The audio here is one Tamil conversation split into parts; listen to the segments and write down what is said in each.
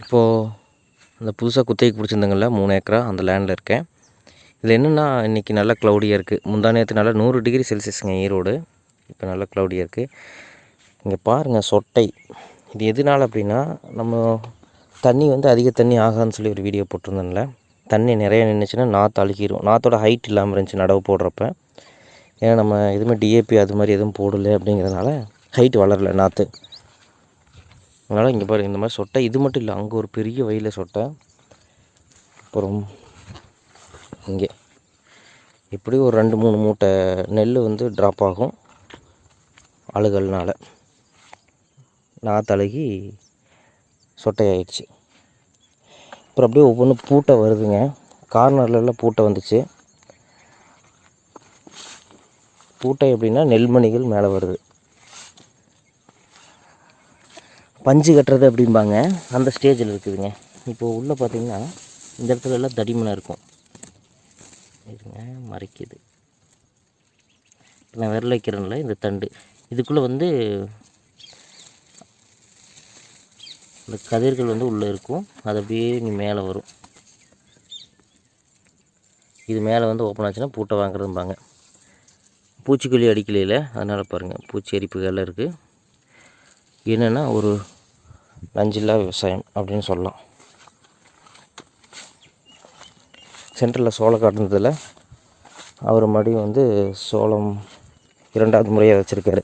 இப்போது அந்த புதுசாக குத்தகைக்கு பிடிச்சிருந்தாங்கல்ல மூணு ஏக்கரா அந்த லேண்டில் இருக்கேன். இதில் என்னென்னா இன்றைக்கி நல்லா க்ளவுடியாக இருக்குது முந்தா நேற்று நல்லா நூறு டிகிரி செல்சியஸுங்க ஈரோடு இப்போ நல்லா க்ளவுடியாக இருக்குது இங்கே பாருங்கள் சொட்டை. இது எதனால் அப்படின்னா நம்ம தண்ணி வந்து அதிக தண்ணி ஆகாதுன்னு சொல்லி ஒரு வீடியோ போட்டிருந்தேன்ல. தண்ணி நிறைய நின்றுச்சுன்னா நாற்று அழுகிடும் நாற்றோட ஹைட் இல்லாமல் இருந்துச்சு நடவு போடுறப்ப. ஏன்னா நம்ம எதுவுமே டிஏபி அது மாதிரி எதுவும் போடலை அப்படிங்கிறதுனால ஹைட் வளரல நாற்று அதனால் இங்கே பாருங்க இந்த மாதிரி சொட்டை இது மட்டும் இல்லை அங்கே ஒரு பெரிய வயலில் சொட்டை. அப்புறம் இங்கே. இப்படி ஒரு ரெண்டு மூணு மூட்டை நெல் வந்து ட்ராப் ஆகும் அழுகல்னால். நாற்று அழுகி சொட்டையாயிடுச்சு. அப்புறம் அப்படியே ஒவ்வொன்றும் பூட்டை வருதுங்க. கார்னர்லலாம் பூட்டை வந்துச்சு. பூட்டை எப்படின்னா நெல்மணிகள் மேலே வருது. பஞ்சு கட்டுறது அப்படிம்பாங்க. அந்த ஸ்டேஜில் இருக்குதுங்க. இப்போது உள்ளே பார்த்தீங்கன்னா இந்த இடத்துல எல்லாம் தடிமனாக இருக்கும். இருங்க மறைக்குது. நான் விரல் வைக்கிறேன்ல இந்த தண்டு. இதுக்குள்ளே வந்து இந்த கதிர்கள் வந்து உள்ளே இருக்கும். அது அப்படியே நீ மேலே வரும். இது மேலே வந்து ஓப்பன் ஆச்சுன்னா பூட்டை வாங்குறதும்பாங்க. பூச்சிக்கொல்லி அடிக்கலையில் அதனால் பாருங்கள் பூச்சி அரிப்புகள்லாம் இருக்குது என்னென்னா ஒரு நஞ்சில்லா விவசாயம் அப்படின்னு சொல்லலாம். சென்ட்ரலில் சோளம் காட்டுனதில் அவர் மறுபடியும் வந்து சோளம் இரண்டாவது முறையாக வச்சுருக்காரு.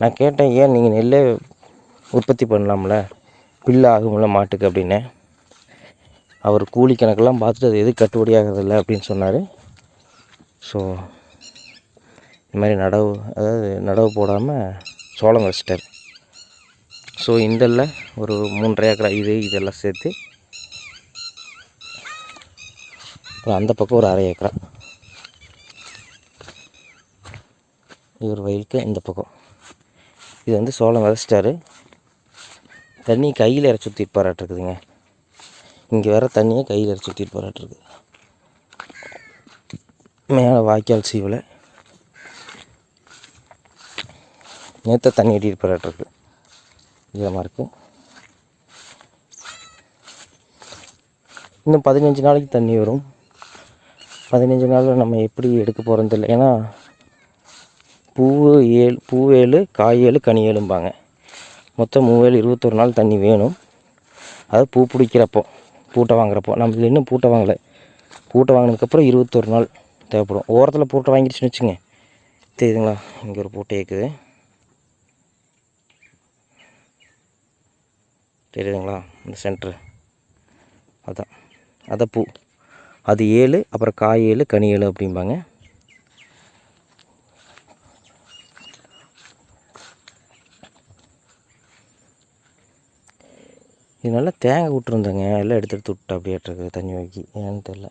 நான் கேட்டேன் ஏன் நீங்கள் நெல்லே உற்பத்தி பண்ணலாம்ல? பில்லு ஆகும்ல மாட்டுக்கு? அப்படின்னு. அவர் கூலி கணக்கெல்லாம் பார்த்துட்டு அது எது கட்டுப்படியாகிறதில்ல அப்படின்னு சொன்னார். ஸோ இந்த மாதிரி நடவு அதாவது நடவு போடாமல் சோளம் வச்சிட்டார். ஸோ இந்தல்ல ஒரு மூன்றரை ஏக்கரா இது இதெல்லாம் சேர்த்து அப்புறம் அந்த பக்கம் ஒரு அரை ஏக்கரா. இவர் வயலுக்கு இந்த பக்கம். இது வந்து சோளம் விதைச்சிட்டாரு. தண்ணி கையில் இறச்சி ஊற்றிருப்பாராட்டிருக்குதுங்க இங்கே வர தண்ணியை கையில் இறச்சி ஊற்றிருப்பாராட்டிருக்கு மேலே வாய்க்கால் சீவில். நேற்று தண்ணி எட்டிருப்பாராட்டிருக்கு ஈரமாக இருக்குது இன்னும் பதினஞ்சு நாளைக்கு தண்ணி வரும். பதினஞ்சு நாளில் நம்ம எப்படி எடுக்க போகிறோன்னு தெரியல. ஏன்னா பூவு ஏழு பூவேழு காய் ஏழு கனி ஏழும்பாங்க. மொத்தம் மூவேழு இருபத்தொரு நாள் தண்ணி வேணும். அது பூ பிடிக்கிறப்போ பூட்டை வாங்குறப்போ. நம்ம இன்னும் பூட்டை வாங்கலை. பூட்டை வாங்கினதுக்கப்புறம் இருபத்தொரு நாள் தேவைப்படும். ஓரத்தில் பூட்டை வாங்கிடுச்சுன்னு வச்சுங்க தெரியுதுங்களா? இங்கே ஒரு பூட்டை இருக்குது தெரியுதுங்களா? இந்த சென்ட்ரு அதான். அதான் பூ. அது ஏழு அப்புறம் காய் ஏழு கனி ஏழு அப்படிம்பாங்க. இது நல்லா தேங்காய் விட்டுருந்தேங்க. எல்லாம் எடுத்து எடுத்து விட்டா அப்படியே இருக்குது தண்ணி வைக்கி ஏன்னு தெரில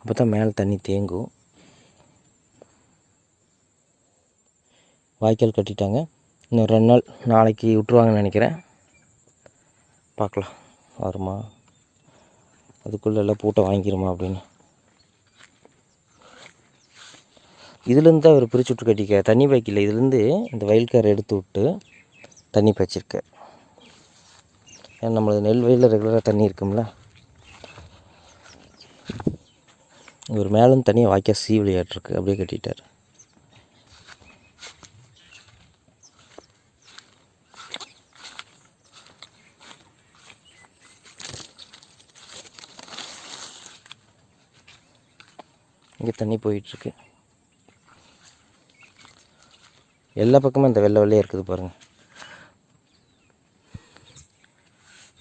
அப்போ தான் மேலே தண்ணி தேங்கும். வாய்க்கால் கட்டிட்டாங்க. இன்னும் ரெண்டு நாள் நாளைக்கு விட்ருவாங்கன்னு நினைக்கிறேன். பார்க்கலாம் வருமா. அதுக்குள்ளே எல்லாம் பூட்டை வாங்கிருமா அப்படின்னு. இதுலேருந்து தான் அவர் பிரித்து விட்டு கட்டிக்க தண்ணி பாய்க்கல இதுலேருந்து இந்த வயல்காரை எடுத்து விட்டு தண்ணி பாய்ச்சிருக்க. ஏன்னா நம்மளது நெல் வயலில் ரெகுலராக தண்ணி இருக்கும்ல. இவர் மேலும் தண்ணியை வாய்க்கா விளையாட்ருக்கு அப்படியே கட்டிட்டார். இங்கே தண்ணி போயிட்டுருக்கு. எல்லா பக்கமும் இந்த வெள்ளை வெள்ளையாக இருக்குது பாருங்கள்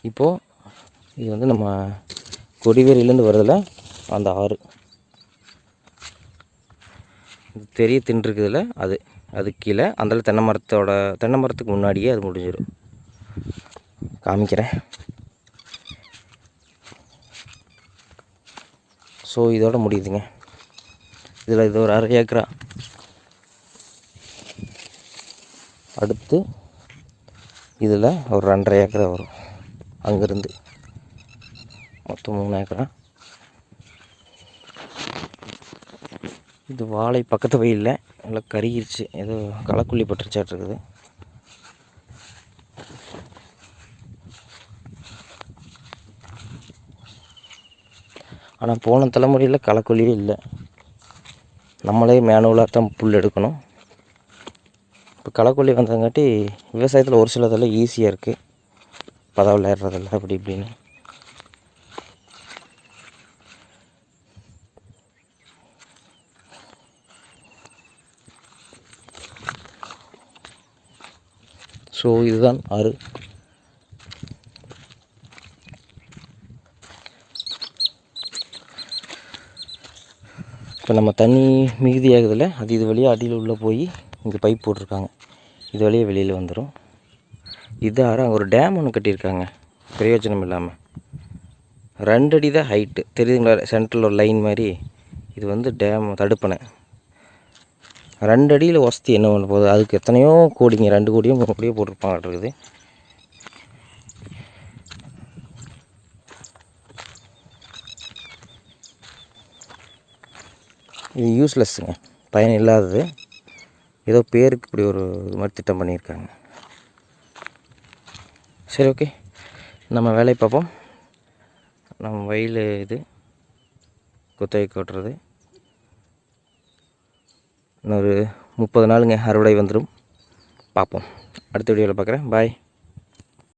இப்போது இது வந்து நம்ம கொடிவேரியிலேருந்து வரதில் அந்த ஆறு. இது தெரிய தின்றுருக்குதுல அது அது கீழே அந்த தென்னை மரத்தோட தென்னை மரத்துக்கு முன்னாடியே அது முடிஞ்சிடும் காமிக்கிறேன். ஸோ இதோட முடியுதுங்க. இதில் இது ஒரு அரை ஏக்கரா. அடுத்து இதில் ஒரு ரெண்டரை ஏக்கரா வரும். அங்கேருந்து. மொத்தம் மூணு ஏக்கரா. இது வாழை பக்கத்து வயலில் நல்லா கருகிருச்சு. ஏதோ களக்குள்ளி பட்டுருச்சாட்டு இருக்குது. ஆனால் போன தலைமுறையில் களைக்கொல்லியே இல்லை. நம்மளே மேனுவலாக தான் புல் எடுக்கணும். இப்போ களைக்கொல்லி வந்தங்காட்டி விவசாயத்தில் ஒரு சிலதெல்லாம் ஈஸியாக இருக்குது பதவி ஏறுறதில்ல அப்படி இப்படின்னு. ஸோ இதுதான் ஆறு. இப்போ நம்ம தண்ணி மிகுதியாகுதுல்ல அது இது வழியாக அடியில் உள்ளே போய் இங்கே பைப் போட்டிருக்காங்க. இது வழியாக வெளியில் வந்துடும் இது ஆறு அங்கே ஒரு டேம் ஒன்று கட்டியிருக்காங்க. பிரயோஜனம் இல்லாமல் ரெண்டு அடி தான் ஹைட்டு தெரியுதுங்களா? சென்ட்ரல் ஒரு லைன் மாதிரி. இது வந்து டேம் தடுப்பணை. ரெண்டு அடியில் வசதி என்ன பண்ண போகுது? அதுக்கு எத்தனையோ கோடிங்க ரெண்டு கோடியோ மூணு கோடியோ போட்டிருப்பாங்க இருக்குது. இது யூஸ்லெஸ்ஸுங்க பயன் இல்லாதது. ஏதோ பேருக்கு இப்படி ஒரு இது மாதிரி திட்டம் பண்ணியிருக்காங்க. சரி ஓகே நம்ம வேலையை பார்ப்போம். நம்ம வயல் இது குத்தகை கொட்டுறது. இன்னொரு முப்பது நாளுங்க அறுவடை வந்துடும். பார்ப்போம். அடுத்த வீடியோவில் பார்க்குறேன். பாய்